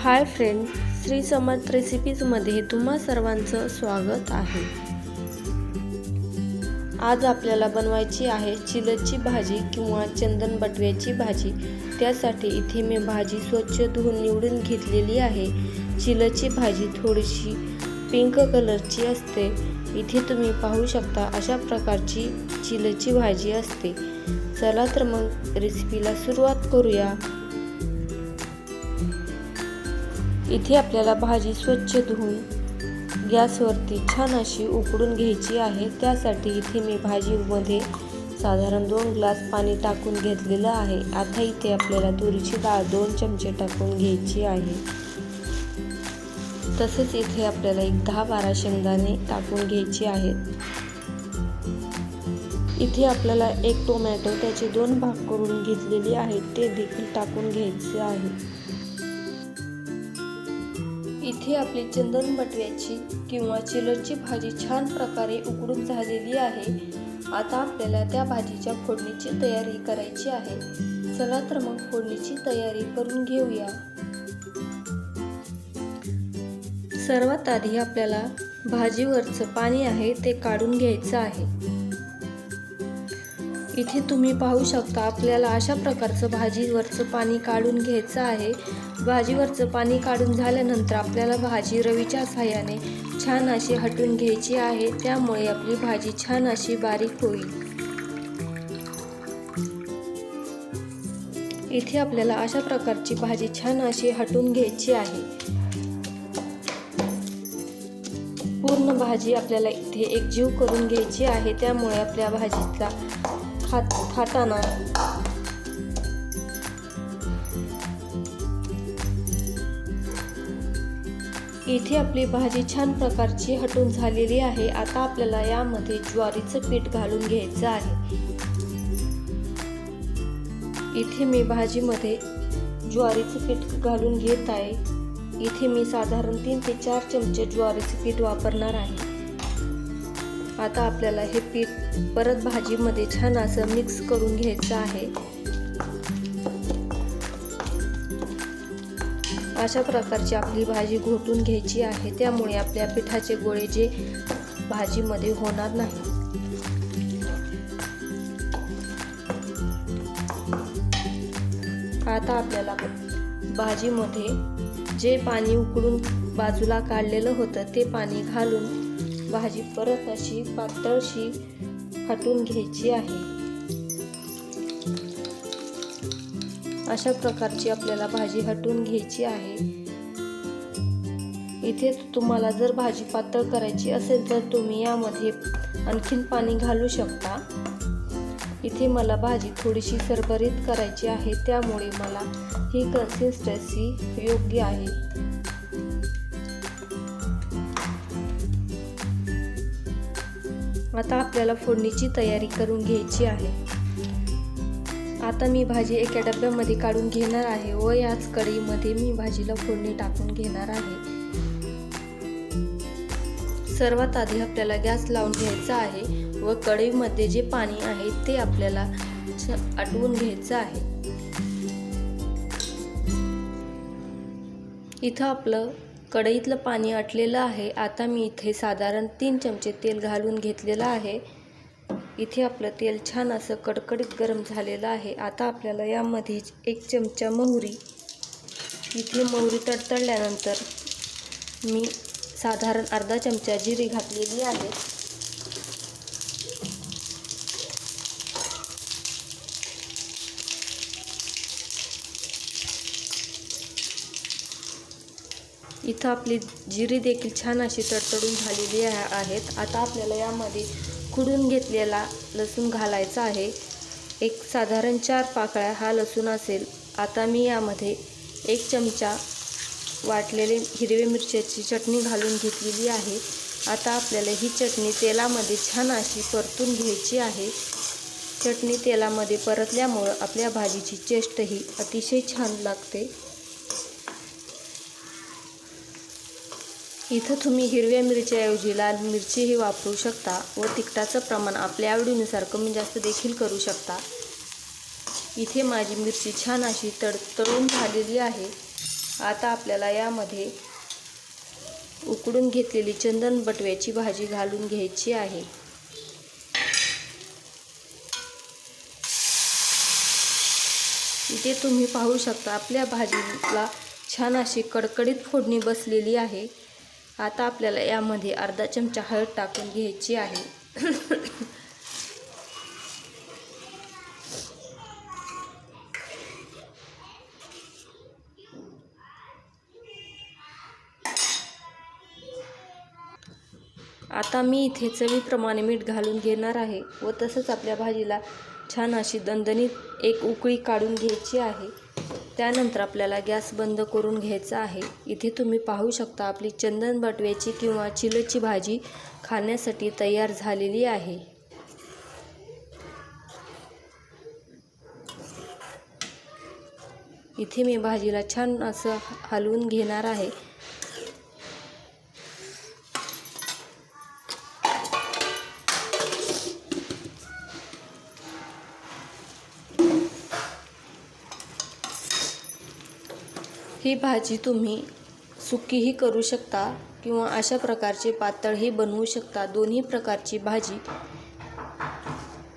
Hi friend Shri Samarth रेसिपीजमध्ये तुम्हा सर्वांचं स्वागत आहे. आज आपल्याला बनवायची आहे चिलची भाजी किंवा चंदन बटव्याची भाजी. त्यासाठी इथे मी भाजी स्वच्छ धुवून निवडून घेतलेली आहे. चिलची भाजी थोडीशी पिंक कलरची असते. इथे तुम्ही पाहू शकता अशा प्रकारची चिलची भाजी असते. चला तर मग रेसिपीला सुरुवात करूया. इथे आपल्याला भाजी स्वच्छ धुवून गॅसवरती छान अशी उकडून घ्यायची आहे. त्यासाठी इथे मी भाजीमध्ये साधारण दोन ग्लास पाणी टाकून घेतलेलं आहे. आता इथे आपल्याला तुरीची डाळ दोन चमचे टाकून घ्यायची आहे. तसेच इथे आपल्याला एक दहा बारा शेंगदाणे टाकून घ्यायचे आहेत. इथे आपल्याला एक टोमॅटो त्याचे दोन भाग करून घेतलेले आहेत. ते देखील टाकून घ्यायचे आहे. इथे आपली चंदन बटव्याची किंवा चिलरची भाजी छान प्रकारे उकडून झालेली आहे. आता आपल्याला त्या भाजीच्या फोडणीची तयारी करायची आहे. चला तर मग फोडणीची तयारी करून घेऊया. सर्वात आधी आपल्याला भाजीवरचं पाणी आहे ते काढून घ्यायचं आहे. इथे तुम्ही पाहू शकता आपल्याला अशा प्रकारचं भाजीवरचं पाणी काढून घ्यायचं आहे. भाजीवरचं पाणी काढून झाल्यानंतर आपल्याला भाजी रवीच्या साह्याने छान अशी हटून घ्यायची आहे. त्यामुळे आपली भाजी छान अशी बारीक होईल. इथे आपल्याला अशा प्रकारची भाजी छान अशी हटून घ्यायची आहे. पूर्ण भाजी आपल्याला इथे एकजीव करून घ्यायची आहे. त्यामुळे आपल्या भाजीचा खात खाताना इथे आपली भाजी छान प्रकारची हटून झालेली आहे. आता आपल्याला यामध्ये ज्वारीचं पीठ घालून घ्यायचं आहे. इथे मी भाजीमध्ये ज्वारीचं पीठ घालून घेत आहे. इथे मी साधारण तीन ते चार चमचे ज्वारीचं पीठ वापरणार आहे. आता आपल्याला हे पीठ परत भाजीमध्ये छान असं मिक्स करून घ्यायचं आहे. अशा प्रकारची आपली भाजी घोटून घ्यायची आहे. त्यामुळे आपल्या पिठाचे गोळे जे भाजीमध्ये होणार नाही. आता आपल्याला भाजीमध्ये जे पाणी उकळून बाजूला काढलेलं होतं ते पाणी घालून भाजी परत अशी पातळशी हटून घ्यायची आहे. अशा प्रकारची आपल्याला भाजी हटून घ्यायची आहे. इथे तुम्हाला जर भाजी पातळ करायची असेल तर तुम्ही यामध्ये आणखीन पाणी घालू शकता. इथे मला भाजी थोडीशी सरभरीत करायची आहे. त्यामुळे मला ही कन्सिस्टन्सी योग्य आहे. आता आपल्याला फोडणीची तयारी करून घ्यायची आहे. आता मी भाजी एका डब्यामध्ये काढून घेणार आहे व याच कढईमध्ये मी भाजीला फोडणी टाकून घेणार आहे. सर्वात आधी आपल्याला गॅस लावून घ्यायचा आहे व कढईमध्ये जे पाणी आहे ते आपल्याला आटवून घ्यायचं आहे. इथं आपलं कढईतलं पाणी आटलेलं आहे. आता मी इथे साधारण तीन चमचे तेल घालून घेतलेलं आहे. इथे आपलं तेल छान असं कडकडीत गरम झालेलं आहे. आता आपल्याला यामध्ये एक चमचा मोहरी. इथे मोहरी तडतडल्यानंतर मी साधारण अर्धा चमचा जिरी घातलेली आहे. इथं आपली जिरी देखील छान अशी तडतडून झालेली आहेत. आता आपल्याला यामध्ये खुडून घेतलेला लसूण घालायचा आहे. एक साधारण चार पाकळ्या हा लसूण असेल. आता मी यामध्ये एक चमचा वाटलेले हिरवे मिरच्याची चटणी घालून घेतलेली आहे. आता आपल्याला ही चटणी तेलामध्ये छान अशी परतून घ्यायची आहे. चटणी तेलामध्ये परतल्यामुळं आपल्या भाजीची चेष्टही अतिशय छान लागते. इथं तुम्ही हिरव्या मिरच्याऐवजी लाल मिरचीही वापरू शकता व तिखटाचं प्रमाण आपल्या आवडीनुसार कमी जास्त देखील करू शकता. इथे माझी मिरची छान अशी तडतळून झालेली आहे. आता आपल्याला यामध्ये उकडून घेतलेली चंदन बटव्याची भाजी घालून घ्यायची आहे. इथे तुम्ही पाहू शकता आपल्या भाजीला छान अशी कडकडीत फोडणी बसलेली आहे. आता आपल्याला यामध्ये अर्धा चमचा हळद टाकून घ्यायची आहे. आता मी इथे चवीप्रमाणे मीठ घालून घेणार आहे व तसंच आपल्या भाजीला छान अशी दणदणीत एक उकळी काढून घ्यायची आहे. त्यानंतर आपल्याला गॅस बंद करून घ्यायचा आहे. इथे तुम्ही पाहू शकता आपली चंदन बटव्याची किंवा चिलची भाजी खाण्यासाठी तयार झालेली आहे. इथे मी भाजीला छान असं हलवून घेणार आहे. ही भाजी तुम्ही सुकीही करू शकता किंवा अशा प्रकारचे पातळही बनवू शकता. दोन्ही प्रकारची भाजी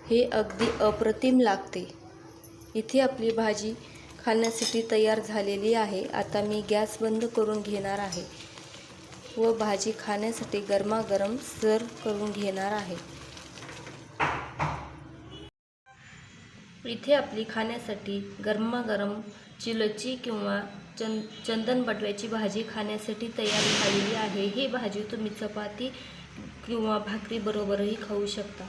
हे अगदी अप्रतिम लागते. इथे आपली भाजी खाण्यासाठी तयार झालेली आहे. आता मी गॅस बंद करून घेणार आहे व भाजी खाण्यासाठी गरमागरम सर्व करून घेणार आहे. इथे आपली खाण्यासाठी गरमागरम चिलची किंवा चंद चंदन बटव्याची भाजी खाण्यासाठी तयार झालेली आहे. ही भाजी तुम्ही चपाती किंवा भाकरीबरोबरही खाऊ शकता.